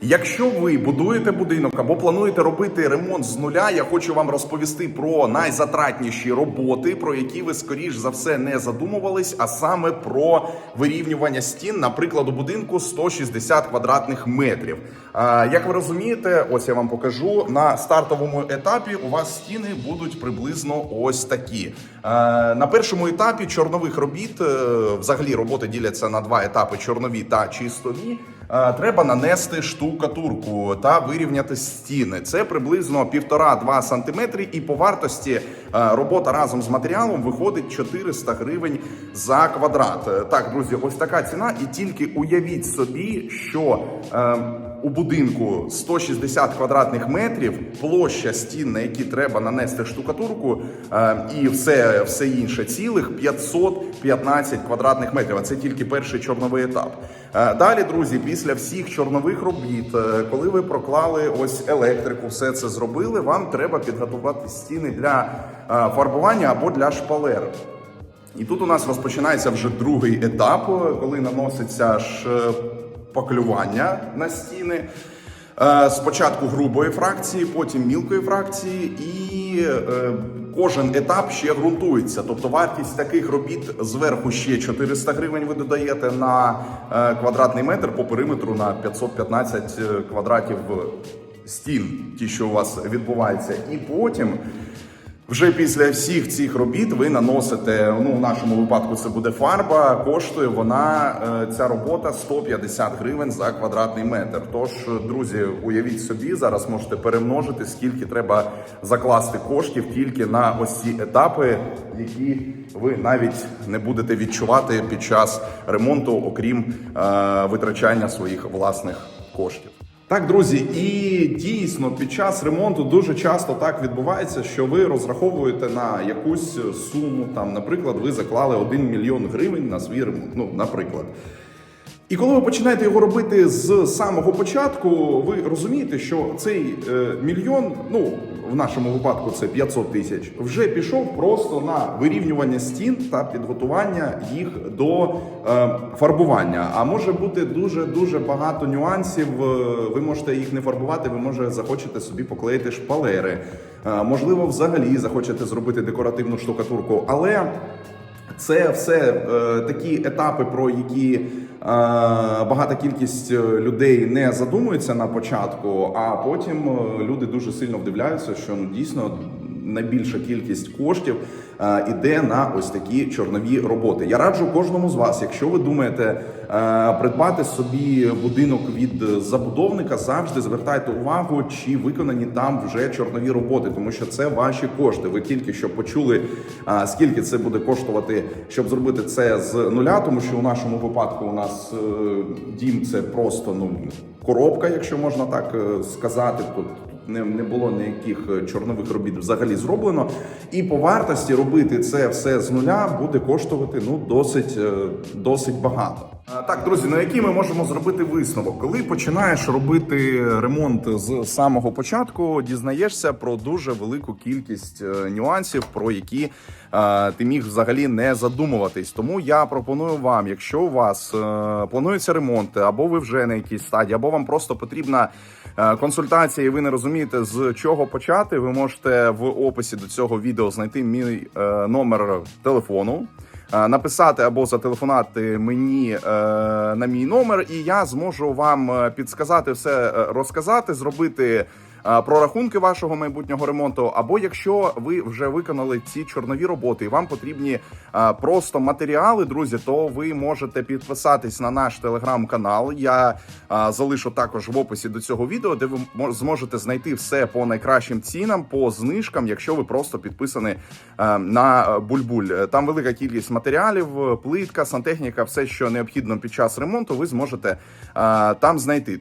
Якщо ви будуєте будинок або плануєте робити ремонт з нуля, я хочу вам розповісти про найзатратніші роботи, про які ви скоріш за все не задумувались, а саме про вирівнювання стін, наприклад, у будинку 160 квадратних метрів. Як ви розумієте, ось я вам покажу на стартовому етапі. У вас стіни будуть приблизно ось такі. На першому етапі чорнових робіт, е, взагалі роботи діляться на два етапи: чорнові та чистові. Е, Треба нанести штукатурку та вирівняти стіни. Це приблизно 1,5-2 см, і по вартості робота разом з матеріалом виходить 400 гривень за квадрат. Е, Так, друзі, ось така ціна. І тільки уявіть собі, що е, у будинку 160 квадратних метрів, площа стін, на які треба нанести штукатурку, е, і все, все інше цілих 515 квадратних метрів. А це тільки перший чорновий етап. Е, Далі, друзі, після всіх чорнових робіт, е, коли ви проклали ось електрику, все це зробили, вам треба підготувати стіни для е, фарбування або для шпалер. І тут у нас розпочинається вже другий етап, е, коли наноситься шпаклювання на стіни. Е, Спочатку грубої фракції, потім мілкої фракції, і е, кожен етап ще ґрунтується. Тобто вартість таких робіт зверху ще 400 гривень ви додаєте на е, квадратний метр по периметру на 515 квадратів стін, ті, що у вас відбувається, і потім. Вже після всіх цих робіт ви наносите. Ну в нашому випадку це буде фарба. Коштує вона е, ця робота 150 гривень за квадратний метр. Тож, друзі, уявіть собі, зараз можете перемножити, скільки треба закласти коштів тільки на ось ці етапи, які ви навіть не будете відчувати під час ремонту, окрім е, витрачання своїх власних коштів. Так, друзі, і дійсно під час ремонту дуже часто так відбувається, що ви розраховуєте на якусь суму. Там, наприклад, ви заклали 1 мільйон гривень на свій ремонт. Ну, наприклад. І коли ви починаєте його робити з самого початку, ви розумієте, що цей е, мільйон, ну в нашому випадку це 500 тисяч, вже пішов просто на вирівнювання стін та підготування їх до е, фарбування. А може бути дуже дуже багато нюансів. Е, Ви можете їх не фарбувати, ви може захочете собі поклеїти шпалери. Е, можливо, взагалі захочете зробити декоративну штукатурку, але це все е, такі етапи, про які е, багата кількість людей не задумується на початку, а потім е, люди дуже сильно вдивляються, що ну дійсно найбільша кількість коштів е, іде на ось такі чорнові роботи. Я раджу кожному з вас, якщо ви думаєте е, придбати собі будинок від забудовника, завжди звертайте увагу, чи виконані там вже чорнові роботи, тому що це ваші кошти. Ви тільки що почули, е, скільки це буде коштувати, щоб зробити це з нуля, тому що у нашому випадку у нас дім це просто ну коробка, якщо можна так сказати. Тут не, не було ніяких е, чорнових робіт взагалі зроблено. І по вартості робити це все з нуля буде коштувати ну досить, е, досить багато. Так, друзі, на який ми можемо зробити висновок? Коли починаєш робити ремонт з самого початку, дізнаєшся про дуже велику кількість е, нюансів, про які е, ти міг взагалі не задумуватись. Тому я пропоную вам, якщо у вас е, планується ремонт, або ви вже на якійсь стадії, або вам просто потрібна е, консультація, і ви не розумієте, з чого почати, ви можете в описі до цього відео знайти мій е, номер телефону. Е, Написати або зателефонувати мені е, на мій номер, і я зможу вам е, підсказати все, розказати, зробити прорахунки вашого майбутнього ремонту. Або якщо ви вже виконали ці чорнові роботи, і вам потрібні просто матеріали, друзі, то ви можете підписатись на наш телеграм-канал. Я залишу також в описі до цього відео, де ви зможете знайти все по найкращим цінам, по знижкам, якщо ви просто підписані на бульбуль. Там велика кількість матеріалів, плитка, сантехніка, все, що необхідно під час ремонту, ви зможете там знайти.